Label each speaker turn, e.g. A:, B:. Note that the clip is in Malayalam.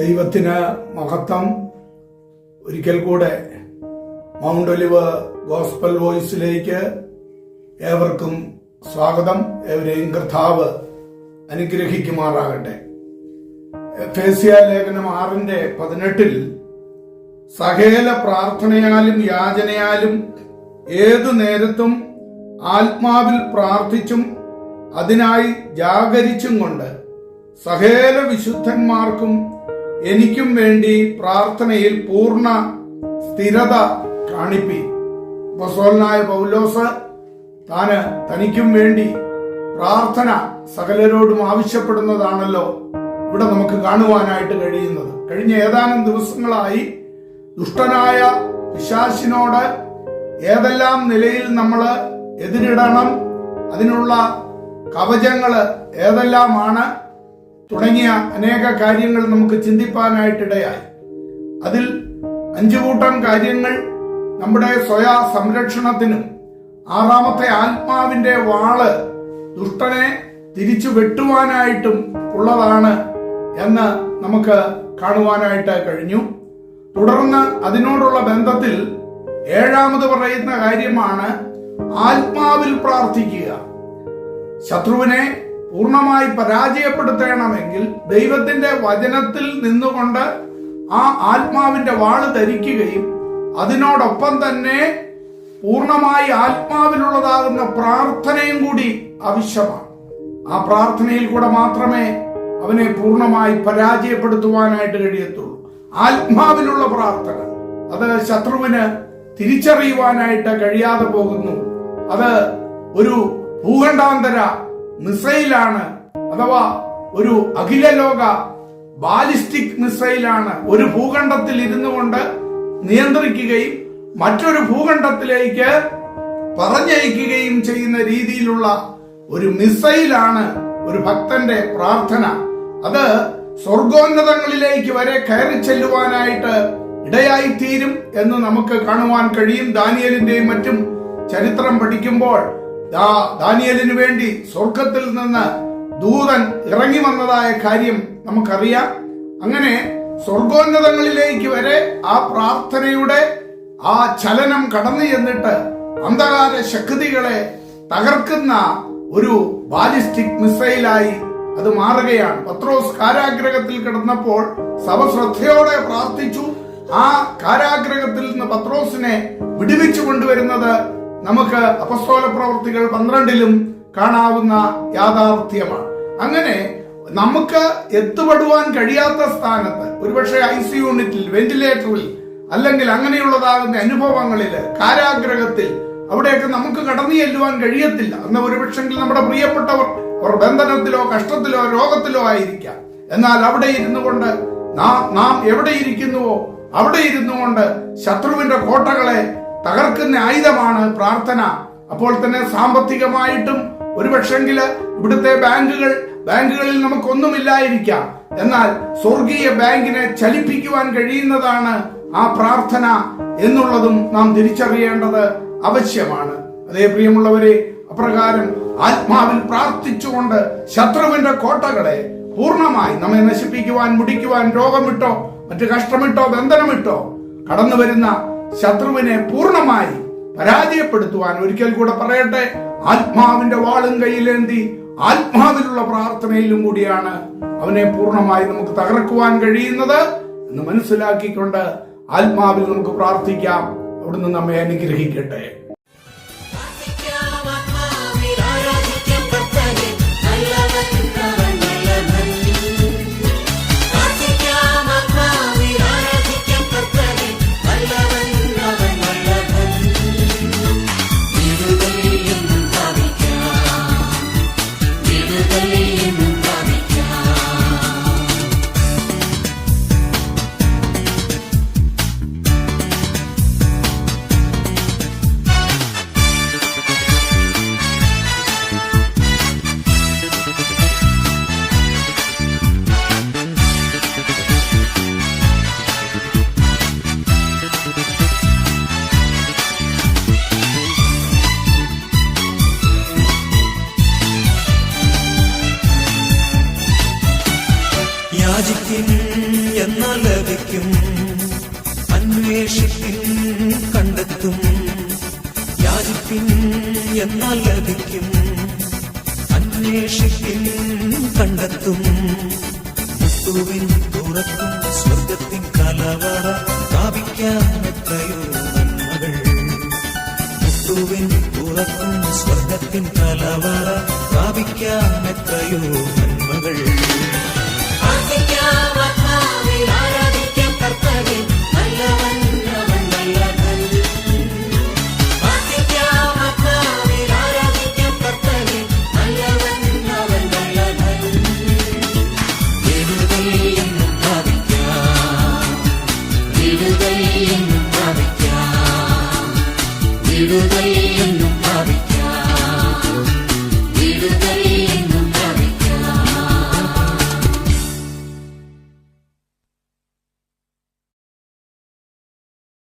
A: ദൈവത്തിന് മഹത്വം ഒരിക്കൽ കൂടെ മൗണ്ട് ഒലിവ് ഗോസ്പൽ വോയിസിലേക്ക് ഏവർക്കും സ്വാഗതം എവരെയും കർത്താവ് അനുഗ്രഹിക്കുമാറാകട്ടെ ഫേസ്യ ലേഖനം ആറിന്റെ പതിനെട്ടിൽ സഹേല പ്രാർത്ഥനയാലും യാചനയാലും ഏതു നേരത്തും ആത്മാവിൽ പ്രാർത്ഥിച്ചും അതിനായി ജാഗരിച്ചും കൊണ്ട് സഹേല വിശുദ്ധന്മാർക്കും എനിക്കും വേണ്ടി പ്രാർത്ഥനയിൽ പൂർണ്ണ സ്ഥിരത കാണിപ്പി ബസോലനായ പൗലോസ് താന് തനിക്കും വേണ്ടി പ്രാർത്ഥന സകലരോടും ആവശ്യപ്പെടുന്നതാണല്ലോ ഇവിടെ നമുക്ക് കാണുവാനായിട്ട് കഴിയുന്നത് കഴിഞ്ഞ ഏതാനും ദിവസങ്ങളായി ദുഷ്ടനായ പിശാശിനോട് ഏതെല്ലാം നിലയിൽ നമ്മൾ എതിരിടണം അതിനുള്ള കവചങ്ങൾ ഏതെല്ലാമാണ് തുടങ്ങിയ അനേക കാര്യങ്ങൾ നമുക്ക് ചിന്തിപ്പാനായിട്ടിടയായി അതിൽ അഞ്ചു കൂട്ടം കാര്യങ്ങൾ നമ്മുടെ സ്വയ സംരക്ഷണത്തിനും ആറാമത്തെ ആത്മാവിന്റെ വാള് ദുഷ്ടനെ തിരിച്ചു വെട്ടുവാനായിട്ടും ഉള്ളതാണ് എന്ന് നമുക്ക് കാണുവാനായിട്ട് കഴിഞ്ഞു തുടർന്ന് അതിനോടുള്ള ബന്ധത്തിൽ ഏഴാമത് പറയുന്ന കാര്യമാണ് ആത്മാവിൽ പ്രാർത്ഥിക്കുക ശത്രുവിനെ പൂർണ്ണമായി പരാജയപ്പെടുത്തണമെങ്കിൽ ദൈവത്തിന്റെ വചനത്തിൽ നിന്നുകൊണ്ട് ആ ആത്മാവിന്റെ വാള് ധരിക്കുകയും അതിനോടൊപ്പം തന്നെ പൂർണ്ണമായി ആത്മാവിലുള്ളതാകുന്ന പ്രാർത്ഥനയും കൂടി ആവശ്യമാണ് ആ പ്രാർത്ഥനയിൽ കൂടെ മാത്രമേ അവനെ പൂർണ്ണമായി പരാജയപ്പെടുത്തുവാനായിട്ട് കഴിയത്തുള്ളൂ ആത്മാവിലുള്ള പ്രാർത്ഥന അത് ശത്രുവിന് തിരിച്ചറിയുവാനായിട്ട് കഴിയാതെ പോകുന്നു അത് ഒരു ഭൂഖണ്ഡാന്തര മിസൈലാണ് അഥവാ ഒരു അഖില ലോക ബാലിസ്റ്റിക് മിസൈലാണ് ഒരു ഭൂഖണ്ഡത്തിൽ ഇരുന്നു കൊണ്ട് നിയന്ത്രിക്കുകയും മറ്റൊരു ഭൂഖണ്ഡത്തിലേക്ക് പറഞ്ഞയക്കുകയും ചെയ്യുന്ന രീതിയിലുള്ള ഒരു മിസൈലാണ് ഒരു ഭക്തന്റെ പ്രാർത്ഥന അത് സ്വർഗോന്നതങ്ങളിലേക്ക് വരെ കയറി ചെല്ലുവാനായിട്ട് ഇടയായി തീരും എന്ന് നമുക്ക് കാണുവാൻ കഴിയും ദാനിയലിന്റെയും മറ്റും ചരിത്രം പഠിക്കുമ്പോൾ ദാനിയലിനു വേണ്ടി സ്വർഗത്തിൽ നിന്ന് ദൂതൻ ഇറങ്ങി വന്നതായ കാര്യം നമുക്കറിയാം അങ്ങനെ സ്വർഗോന്നതങ്ങളിലേക്ക് വരെ ആ പ്രാർത്ഥനയുടെ ആ ചലനം കടന്നു ചെന്നിട്ട് അന്ധകാര ശക്തികളെ തകർക്കുന്ന ഒരു ബാലിസ്റ്റിക് മിസൈലായി അത് മാറുകയാണ് പത്രോസ് കാരാഗ്രഹത്തിൽ കിടന്നപ്പോൾ സഭ ശ്രദ്ധയോടെ പ്രാർത്ഥിച്ചു ആ കാരാഗ്രഹത്തിൽ നിന്ന് പത്രോസിനെ വിടുവിച്ചു കൊണ്ടുവരുന്നത് നമുക്ക് അപസ്തോല പ്രവൃത്തികൾ പന്ത്രണ്ടിലും കാണാവുന്ന യാഥാർത്ഥ്യമാണ് അങ്ങനെ നമുക്ക് എത്തുപെടുവാൻ കഴിയാത്ത സ്ഥാനത്ത് ഒരുപക്ഷെ ഐ സി യൂണിറ്റിൽ വെന്റിലേറ്ററിൽ അല്ലെങ്കിൽ അങ്ങനെയുള്ളതാകുന്ന അനുഭവങ്ങളിൽ കാരാഗ്രഹത്തിൽ അവിടെയൊക്കെ നമുക്ക് കടന്നു ചെല്ലുവാൻ കഴിയത്തില്ല അന്ന് ഒരുപക്ഷെങ്കിൽ നമ്മുടെ പ്രിയപ്പെട്ടവർ അവർ ബന്ധനത്തിലോ കഷ്ടത്തിലോ രോഗത്തിലോ ആയിരിക്കാം എന്നാൽ അവിടെ ഇരുന്നു കൊണ്ട് നാം നാം എവിടെ ഇരിക്കുന്നുവോ അവിടെ ഇരുന്നു കൊണ്ട് ശത്രുവിന്റെ കോട്ടകളെ തകർക്കുന്ന ആയുധമാണ് പ്രാർത്ഥന അപ്പോൾ തന്നെ സാമ്പത്തികമായിട്ടും ഒരുപക്ഷെങ്കിൽ ഇവിടുത്തെ ബാങ്കുകൾ ബാങ്കുകളിൽ നമുക്കൊന്നുമില്ലായിരിക്കാം എന്നാൽ സ്വർഗീയ ബാങ്കിനെ ചലിപ്പിക്കുവാൻ കഴിയുന്നതാണ് ആ പ്രാർത്ഥന എന്നുള്ളതും നാം തിരിച്ചറിയേണ്ടത് ആവശ്യമാണ് അതേ പ്രിയമുള്ളവരെ അപ്രകാരം ആത്മാവിൽ പ്രാർത്ഥിച്ചുകൊണ്ട് ശത്രുവിന്റെ കോട്ടകളെ പൂർണ്ണമായി നമ്മെ നശിപ്പിക്കുവാൻ മുടിക്കുവാൻ രോഗമിട്ടോ മറ്റു കഷ്ടമിട്ടോ ബന്ധനമിട്ടോ കടന്നു വരുന്ന ശത്രുവിനെ പൂർണ്ണമായി പരാജയപ്പെടുത്തുവാൻ ഒരിക്കൽ കൂടെ പറയട്ടെ ആത്മാവിന്റെ വാളും കയ്യിലേന്തി ആത്മാവിലുള്ള പ്രാർത്ഥനയിലും കൂടിയാണ് അവനെ പൂർണ്ണമായി നമുക്ക് തകർക്കുവാൻ കഴിയുന്നത് എന്ന് മനസ്സിലാക്കിക്കൊണ്ട് ആത്മാവിൽ നമുക്ക് പ്രാർത്ഥിക്കാം അവിടുന്ന് നമ്മെ അനുഗ്രഹിക്കട്ടെ എന്നാൽ ലഭിക്കും അന്വേഷിക്കും കണ്ടെത്തും മുത്തുവിൻ തുറക്കും സ്വർഗത്തിൻ കലവറ പ്രാപിക്കാൻ എത്രയോ നന്മകൾ മുത്തുവിൻ തുറക്കും സ്വർഗത്തിൻ കലവറ പ്രാപിക്കാൻ എത്രയോ നന്മ